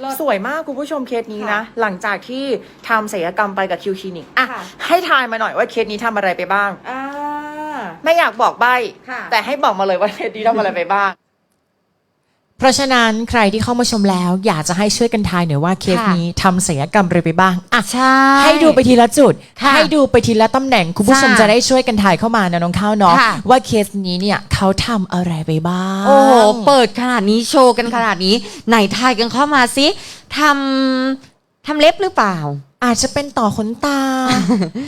เลิศสวยมากคุณผู้ชมเคสนี้นะค่ะหลังจากที่ทำศัลยกรรมไปกับคิวคลินิกอะค่ะให้ทายมาหน่อยว่าเคสนี้ทำอะไรไปบ้าง อ่า ไม่อยากบอกใบ ค่ะ แต่ให้บอกมาเลยว่าเคสนี้ทำอะไรไปบ้าง เพราะฉะนั้นใครที่เข้ามาชมแล้ว อยากจะให้ช่วยกันทายหน่อยว่าเคสค่ะนี้ทำศัลยกรรมอะไรไปบ้างอะใช่ให้ดูไปทีละจุด ค่ะให้ดูไปทีละตำแหน่งคุณผู้ชมค่ะจะได้ช่วยกันถ่ายเข้ามานะน้องข้าวเนาะค่ะ ว่าเคสนี้เนี่ยเขาทำอะไรไปบ้าง โอ้โห เปิดขนาดนี้โชว์กันขนาดนี้ ไหนทายกันเข้ามาสิทำทำเล็บหรือเปล่า อาจจะเป็นต่อขนตา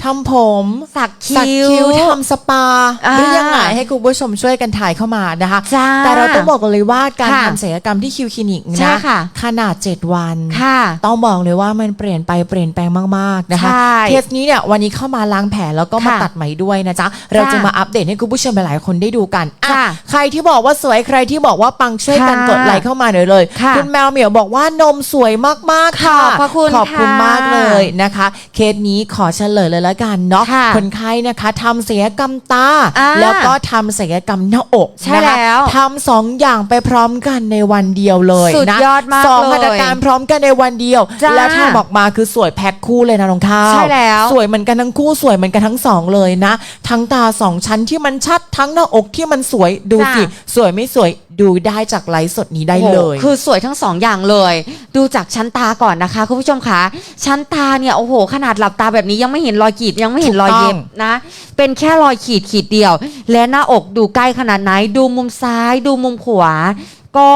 ทำผมสักสักคิ้วคิ้วทำสปาอ่าหรือยังไงให้คุณผู้ชมช่วยกันถ่ายเข้ามานะคะ จ้าแต่เราต้องบอกเลยว่าการค่ะทำศัลยกรรมที่คิวคลินิกใช่นะค่ะ ขนาด 7 วัน ค่ะ ต้องบอกเลยว่ามันเปลี่ยนไปเปลี่ยนแปลงมากๆนะคะใช่เคสนี้เนี่ยวันนี้เข้ามาล้างแผลแล้วก็มาค่ะตัดไหมด้วยนะจ๊ะเราจะมาอัปเดตให้คุณผู้ชมหลายๆคนได้ดูกันอะค่ะใครที่บอกว่าสวยใครที่บอกว่าปังช่วยกันค่ะกดไลค์เข้ามาหน่อยเลยค่ะณแมวเหมียวบอกว่านมสวยมากๆค่ะขอบพระคุณขอบคุณค่ะมากเลยนะคะ เคสนี้ขอเฉลยเลยละกันเนาะค่ะคนไข้นะคะทำศัลยกรรมตา อ่าแล้วก็ทำศัลยกรรมหน้าอกใช่นะคะแล้วทำสองอย่างไปพร้อมกันในวันเดียวเลยสุดนะยอดมากสองเลยมาตรการพร้อมกันในวันเดียว จ้าแล้วทำออกมาคือสวยแพ็คคู่เลยนะน้องข้าวใช่แล้ว สวยเหมือนกันทั้งคู่สวยเหมือนกันทั้งสองเลยนะ ทั้งตาสองชั้นที่มันชัดทั้งหน้าอกที่มันสวยดูจ้าสิสวยไม่สวยดูได้จากไลฟ์สดนี้ได้เลย โอ้โหคือสวยทั้งสองอย่างเลย ดูจากชั้นตาก่อนนะคะคุณผู้ชมคะชั้นตาเนี่ยโอ้โห ขนาดหลับตาแบบนี้ยังไม่เห็นรอยขีดยังไม่เห็นรอยเย็บถูกต้องนะ เป็นแค่รอยขีดขีดเดียว และหน้าอกดูใกล้ขนาดไหนดูมุมซ้าย ดูมุมขวา ก็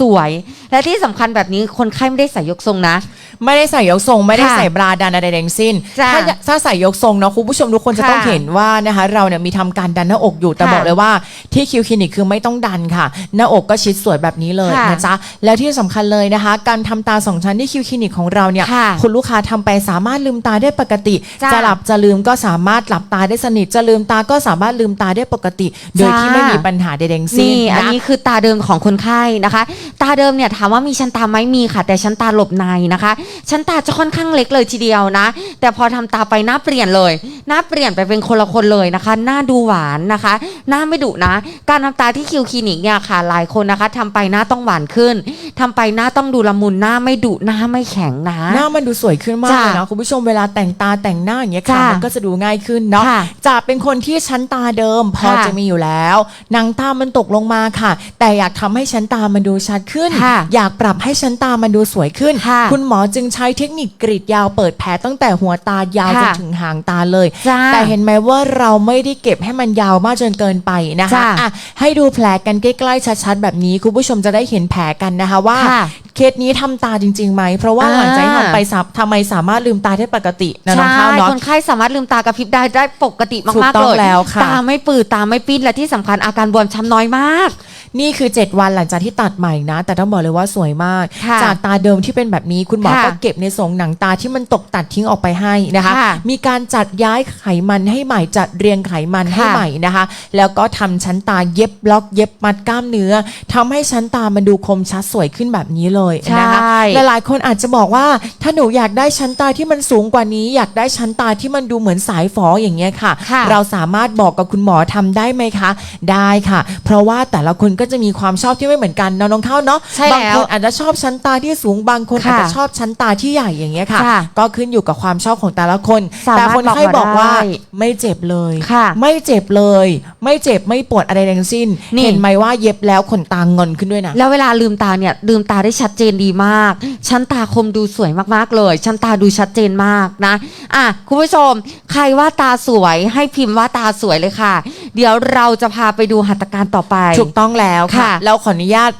สวยและที่สำคัญแบบนี้คนไข้ไม่ได้ใส่ยกทรงนะ ไม่ได้ใส่ยกทรง ไม่ได้ค่ะใส่บราดันอะไรทั้งสิ้นจ้ะถ้าถ้าใส่ยกทรงเนาะคุณผู้ชมทุกคนจะค่ะต้องเห็นว่านะคะเราเนี่ยมีทำการดันหน้าอกอยู่แต่ค่ะบอกเลยว่าที่คิวคลินิกคือไม่ต้องดันค่ะ หน้าอกก็ชิดสวยแบบนี้เลยค่ะนะจ๊ะแล้วที่สำคัญเลยนะคะ การทำตาสองชั้นที่คิวคลินิกของเราเนี่ยค่ะคุณลูกค้าทำไปสามารถลืมตาได้ปกติ จ้ะจะหลับจะลืมก็สามารถหลับตาได้สนิทจะลืมตาก็สามารถลืมตาได้ปกติ โดยที่จ้ะ ไม่มีปัญหาใดๆทั้งสิ้นนี่อันนะนี้คือตาเดิมของคนไข้นะคะ ตาเดิมเนี่ยถามว่ามีชั้นตาไหมมีค่ะ แต่ชั้นตาหลบในนะคะ ชั้นตาจะค่อนข้างเล็กเลยทีเดียวนะ แต่พอทำตาไปหน้าเปลี่ยนเลย หน้าเปลี่ยนไปเป็นคนละคนเลยนะคะ หน้าดูหวานนะคะ หน้าไม่ดุนะ การทำตาที่คิวคลินิกเนี่ยค่ะหลายคนนะคะทำไปหน้าต้องหวานขึ้นทำไปหน้าต้องดูละมุนหน้าไม่ดุหน้าไม่แข็งนะ หน้ามันดูสวยขึ้นมากจ้ะเลยนะคุณผู้ชมเวลาแต่งตาแต่งหน้าอย่างเงี้ยค่ะจ้ะมันก็จะดูง่ายขึ้นเนาะค่ะจากเป็นคนที่ชั้นตาเดิมพอค่ะจะมีอยู่แล้วหนังตามันตกลงมาค่ะ แต่อยากทำให้ชั้นตามันดูชัดขึ้น ค่ะอยากปรับให้ชั้นตามันดูสวยขึ้น ค่ะคุณหมอจึงใช้เทคนิคกรีดยาวเปิดแผลตั้งแต่หัวตายาวจค่ะนถึงหางตาเลย จ้าแต่เห็นไหมว่าเราไม่ได้เก็บให้มันยาวมากจนเกินไปนะคะจ้ะอะให้ดูแผลกันใกล้ๆชัดๆแบบนี้คุณผู้ชมจะได้เห็นแผลกันนะคะว่า ค่ะเคสนี้ทำตาจริงๆไหมเพราะว่าอ่าหลังจากที่ทำไปสับทำไมสามารถลืมตาได้ปกตินะน้องใช่ข้าวเนาะ คนไข้สามารถลืมตากระพริบได้ได้ปกติถูกมากต้ๆองเลยแล้วค่ะ ตาไม่ปืดตาไม่ปิ้นและที่สำคัญอาการบวมช้ำน้อยมาก นี่คือ 7 วันหลังจากที่ตัดใหม่นะ แต่ต้องบอกเลยว่าสวยมาก ค่ะจากตาเดิมที่เป็นแบบนี้คุณหมอค่ะก็เก็บในทรงหนังตาที่มันตกตัดทิ้งออกไปให้นะคะ ค่ะมีการจัดย้ายไขมันให้ใหม่จัดเรียงไขมันให้ค่ะ ใหม่นะคะ แล้วก็ทำชั้นตาเย็บบล็อกเย็บมัดกล้ามเนื้อทำให้ชั้นตามันดูคมชัดสวยขึ้นแบบนี้เลยนะคะ ใช่ หลายๆ คนอาจจะบอกว่าถ้าหนูอยากได้ชั้นตาที่มันสูงกว่านี้ อยากได้ชั้นตาที่มันดูเหมือนสายฝออย่างเงี้ยค่ะ ค่ะเราสามารถบอกกับคุณหมอทำได้ไหมคะ ได้ค่ะ เพราะว่าแต่ละคนก็จะมีความชอบที่ไม่เหมือนกันเนาะน้องเข้าเนาะใช่บางแล้วคนอาจจะชอบชั้นตาที่สูงบางคนค่ะอาจจะชอบชั้นตาที่ใหญ่อย่างเงี้ยค่ะ ค่ะก็ขึ้นอยู่กับความชอบของแต่ละคน สามารถแต่คนไข้บบออกกมาว่าได้ไม่เจ็บเลย ค่ะไม่เจ็บเลย ไม่เจ็บไม่ปวดอะไรทั้งสิ้น นี่ เห็นไหมว่าเย็บแล้วขนตางอนขึ้นด้วยนะ แล้วเวลาลืมตาเนี่ยลืมตาได้ชัดเจนดีมาก ชั้นตาคมดูสวยมากๆเลย ชั้นตาดูชัดเจนมากนะ อะคุณผู้ชม ใครว่าตาสวยให้พิมพ์ว่าตาสวยเลยค่ะ เดี๋ยวเราจะพาไปดูหัตถการต่อไป ถูกต้องแล้วค่ะ ค่ะ เราขออนุญาต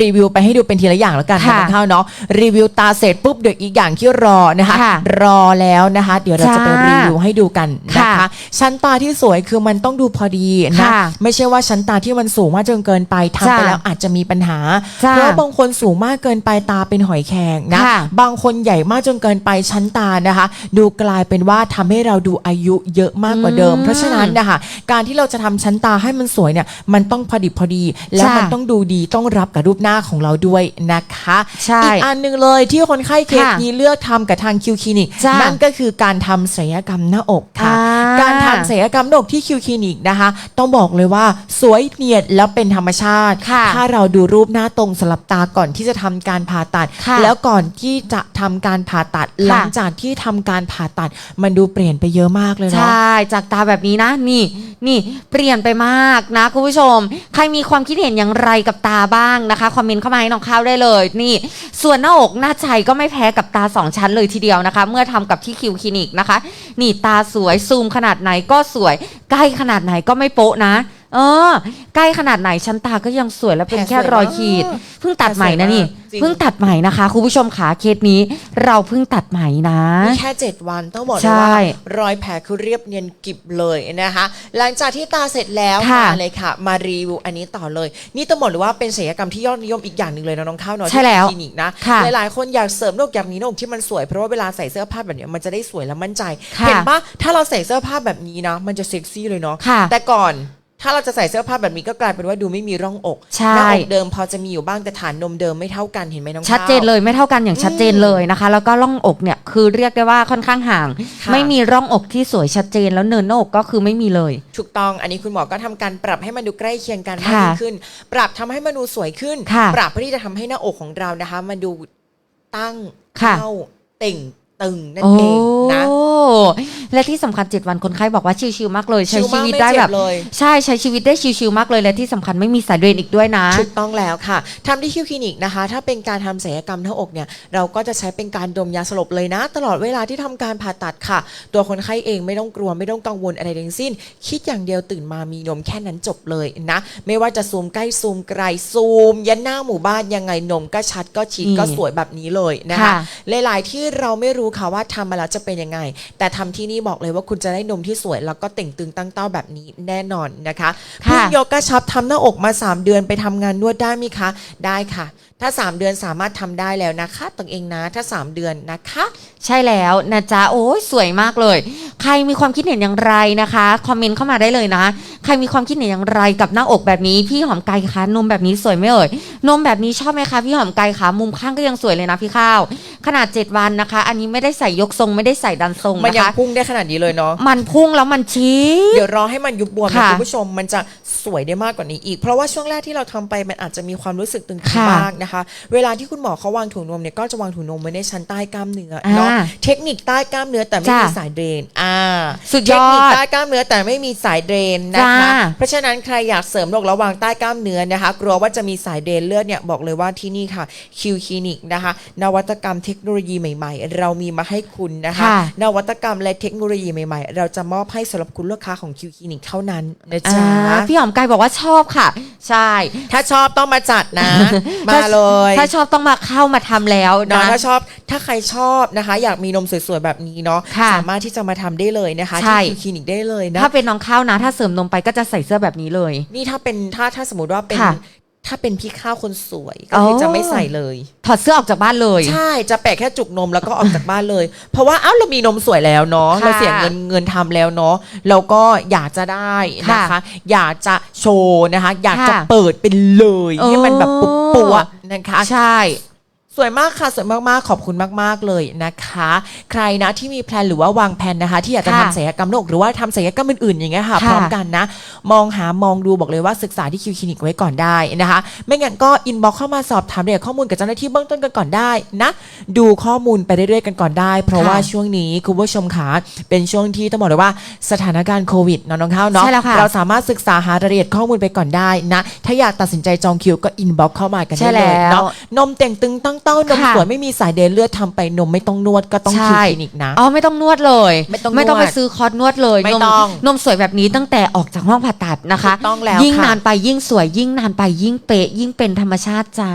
รีวิวไปให้ดูเป็นทีละอย่างแล้วกันนะค่ะน้องข้าวเนาะรีวิวตาเสร็จปุ๊บเดี๋ยวอีกอย่างที่รอนะคะ ค่ะรอแล้วนะคะ เดี๋ยวเราจะไปจ้ารีวิวให้ดูกันนะคะ ค่ะชั้นตาที่สวยคือมันต้องดูพอดีนะค่ะไม่ใช่ว่าชั้นตาที่มันสูงมากจนเกินไปทำไปจ้าแล้วอาจจะมีปัญหาจ้าเพราะบางคนสูงมากเกินไปตาเป็นหอยแครงนะค่ะบางคนใหญ่มากจนเกินไปชั้นตานะคะ ดูกลายเป็นว่าทำให้เราดูอายุเยอะมากกว่าเดิม อืมเพราะฉะนั้นนะคะการที่เราจะทำชั้นตาให้มันสวยเนี่ยมันต้องพอดิบพอดี แล้วจ้ะมันต้องดูดีต้องรับกับรูปหน้าของเราด้วยนะคะ ใช่ อีกอันหนึงเลยที่คนไข้เคสค่ะนี้เลือกทำกับทางคิวคลินิกจ้ะนั่นก็คือการทำศัลยกรรมหน้าอกค่ะอ่าการทำศัลยกรรมหน้าอกที่คิวคลินิกนะคะ ต้องบอกเลยว่าสวยเนียนแล้วเป็นธรรมชาติค่ะถ้าเราดูรูปหน้าตรงสลับตาก่อนที่จะทำการผ่าตัดค่ะแล้วก่อนที่จะทำการผ่าตัด หลังจากที่ทำการผ่าตัดมันดูเปลี่ยนไปเยอะมากเลยใชเนาะ่จากตาแบบนี้นะนี่นี่เปลี่ยนไปมากนะคุณผู้ชม ใครมีความคิดเห็นอย่างไรกับตาบ้างนะคะคอมเมนต์เข้ามาให้น้องข้าวได้เลย นี่ ส่วนหน้าอกหน้าใจก็ไม่แพ้กับตาสองชั้นเลยทีเดียวนะคะ เมื่อทำกับที่คิวคลินิกนะคะ นี่ตาสวยซูมขนาดไหนก็สวย ใกล้ขนาดไหนก็ไม่โป๊ะนะ เออ ใกล้ขนาดไหนชั้นตาก็ยังสวยและเป็นแค่รอยขีดเพิ่งตัดใหม่นะนี่จริง เพิ่งตัดใหม่นะคะคุณผู้ชมขาเคสนี้ เราเพิ่งตัดใหม่นะ นี่แค่ 7 วันต้องบอกเลยใช่ว่ารอยแผลคือเรียบเนียนกิบเลยนะคะ หลังจากที่ตาเสร็จแล้วค่ะ มาเลยค่ะ มารีวิวอันนี้ต่อเลย นี่ต้องบอกเลยว่าเป็นศัลยกรรมที่ยอดนิยมอีกอย่างหนึ่งเลยนะน้องข้าวเนาะใช่แล้วที่คลินิกนะค่ะหลายๆ คนอยากเสริมหน้าอกอยากมีหน้าอกที่มันสวยเพราะว่าเวลาใส่เสื้อผ้าแบบเนี้ยมันจะได้สวยและมั่นใจค่ะเห็นปะถ้าเราใส่เสื้อผ้าแบบนี้นะ มันจะเซ็กซี่เลยเนาะค่ะ แต่ก่อน ถ้าเราจะใส่เสื้อผ้าแบบนี้ก็กลายเป็นว่าดูไม่มีร่องอกใช่ หน้าอกเดิมพอจะมีอยู่บ้างแต่ฐานนมเดิมไม่เท่ากันเห็นไหมน้องข้าวชัดเจนเลยไม่เท่ากันอย่างชัดเจนเลยนะคะ แล้วก็ร่องอกเนี่ยคือเรียกได้ว่าค่อนข้างห่าง ค่ะ ไม่มีร่องอกที่สวยชัดเจนแล้วเนินหน้าอกก็คือไม่มีเลย ถูกต้องอันนี้คุณหมอก็ทำการปรับให้มันดูใกล้เคียงกันมากค่ะยิ่งขึ้น ปรับทำให้มันดูสวยขึ้น ค่ะปรับเพื่อที่จะทำให้หน้าอกของเรานะคะ มันดูตั้งค่ะ เข้าเต่ง ตึงนั่นโอ้เองนะและที่สำคัญ 7 วันคนไข้บอกว่าชิวๆมากเลย ใช้ชิลชีมากวิตไม่ได้เจ็แบบบเลยใช่ใช้ชีวิตได้ชิวๆมากเลย และที่สำคัญไม่มีสายเดรนอีกด้วยนะถูกต้องแล้วค่ะทำที่คิวคลินิกนะคะ ถ้าเป็นการทำศัลยกรรมหน้าอกเนี่ยเราก็จะใช้เป็นการดมยาสลบเลยนะ ตลอดเวลาที่ทำการผ่าตัดค่ะ ตัวคนไข้เองไม่ต้องกลัวไม่ต้องกังวลอะไรทั้งสิ้น คิดอย่างเดียวตื่นมามีนมแค่นั้นจบเลยนะไม่ว่าจะซูมใกล้ซูมไกลซูม ยันหน้าหมู่บ้านยังไงนมก็ชัดก็ชิดนี่ก็สวยแบบนี้เลยนะคะค่ะหลายๆที่เราไม่รู้ค่ะว่าทำมาแล้วจะเป็นยังไง แต่ทำที่นี่บอกเลยว่าคุณจะได้นมที่สวย แล้วก็เต่งตึงตั้งเต้าแบบนี้แน่นอนนะคะค่ะเพิ่งยกกระชับทำหน้าอกมา 3 เดือนไปทำงานนวดได้ไหมคะ ได้ค่ะถ้า 3 เดือนสามารถทำได้แล้วนะคะตัวเองนะถ้า 3 เดือนนะคะ ใช่แล้วนะจ๊ะโอ้ยสวยมากเลย ใครมีความคิดเห็นอย่างไรนะคะคอมเมนต์เข้ามาได้เลยนะ ใครมีความคิดเห็นอย่างไรกับหน้าอกแบบนี้พี่หอมไก่คะนมแบบนี้สวยไหมเอ่ยนมแบบนี้ชอบไหมคะพี่หอมไก่คะมุมข้างก็ยังสวยเลยนะพี่ข้าว ขนาด 7 วันนะคะ อันนี้ไม่ได้ใส่ยกทรงไม่ได้ใส่ดันทรงมันนะยังคะพุ่งได้ขนาดนี้เลยเนาะมันพุ่งแล้วมันชี้ เดี๋ยวรอให้มันยุบบวมนะค่ะคุณผู้ชมมันจะสวยได้มากกว่านี้อีก เพราะว่าช่วงแรกที่เราทำไปมันอาจจะมีความรู้สึกตึงค่ะๆบ้างนะคะเวลาที่คุณหมอเขาวางถุงนมเนี่ยก็จะวางถุงนมไว้ในชั้นใต้กล้ามเนื้อเนาะอ่าเทคนิคใต้กล้ามเนื้อแต่ไม่จ้ะมีสายเดรน อ่าสุดเทยคอนิคดใต้กล้ามเนื้อแต่ไม่มีสายเดรนนะคะ จ้า เพราะฉะนั้นใครอยากเสริมโรคระหว่างใต้กล้ามเนื้อนะคะ กลัวว่าจะมีสายเดรนเลือดเนี่ยบอกเลยว่าที่นี่ค่ะคิวคลินิกนะคะ นวัตกรรมเทคโนโลยีใหม่ ๆ เรามีมาให้คุณนะคะ ค่ะ นวัตกรรมและเทคโนโลยีใหม่ๆ เราจะมอบให้สำหรับคุณลูกค้าของคิวคลินิกเท่านั้นนะอ่าจ๊ะพี่หอมไก่บอกว่าชอบค่ะ ใช่ ถ้าชอบต้องมาจัดนะ มาเลย ถ้าชอบต้องมาเข้ามาทำแล้วเนาะนะถ้าชอบถ้าใครชอบนะคะ อยากมีนมสวยๆแบบนี้เนาะค่ะสามารถที่จะมาทำได้เลยนะคะใช่ ที่คิวคลินิกได้เลยนะ ถ้าเป็นน้องข้าวนะ ถ้าเสริมนมไปก็จะใส่เสื้อแบบนี้เลย นี่ถ้าเป็นถ้าถ้าสมมติว่าเป็น ค่ะถ้าเป็นพี่ข้าวคนสวยก็คือโอ้จะไม่ใส่เลย ถอดเสื้อออกจากบ้านเลย ใช่จะแปะแค่จุกนมแล้วก็ออกจากบ้านเลย เพราะว่าอ้าวเรามีนมสวยแล้วเนาะค่ะเราเสียเงินเงินทำแล้วเนาะเราก็อยากจะได้นะคะค่ะอยากจะโชว์นะคะ อยากจะค่ะเปิดเป็นเลยโอ้ให้มันแบบปุ๊บปัว นะคะ ใช่ สวยมากค่ะสวยมากๆ ขอบคุณมากๆเลยนะคะ ใครนะที่มีแพลนหรือว่าวางแผนนะคะ ที่อยากจะค่ะทำศัลยกรรมหน้าอกหรือว่าทำศัลยกรรมอื่นๆอย่างเงี้ยค่ะค่ะพร้อมกันนะ มองหามองดูบอกเลยว่าศึกษาที่คิวคลินิกไว้ก่อนได้นะคะ ไม่งั้นก็อินบ็อกเข้ามาสอบถามเรียนข้อมูลกับเจ้าหน้าที่เบื้องต้นกันก่อนได้นะดูข้อมูลไปเรื่อยๆกันก่อนได้ เพราะค่ะว่าช่วงนี้คุณผู้ชมขาเป็นช่วงที่ต้องบอกเลยว่าสถานการณ์โควิดเนาะน้องข้าวเนาะใช่แล้วค่ะ เราสามารถศึกษาหารายละเอียดข้อมูลไปก่อนได้นะถ้าอยากตัดสินใจจองคิวก็อินบ็อกเข้ามากันใช่ได้เลยแล้วเนาะ นมเต่งตึงตั้งเต้านมค่ะ สวยไม่มีสายเดนเลือดทำไปนมไม่ต้องนวดก็ต้องใช่คิวคลินิกนะ อ๋อไม่ต้องนวดเลยไม่ต้องไม่ต้องนวดไปซื้อคอร์สนวดเลยไม่นมต้องนมสวยแบบนี้ตั้งแต่ออกจากห้องผ่าตัดนะคะ ถูกต้องแล้วยิ่งค่ะ นานไปยิ่งสวยยิ่งนานไปยิ่งเป๊ะยิ่งเป็นธรรมชาติจ้า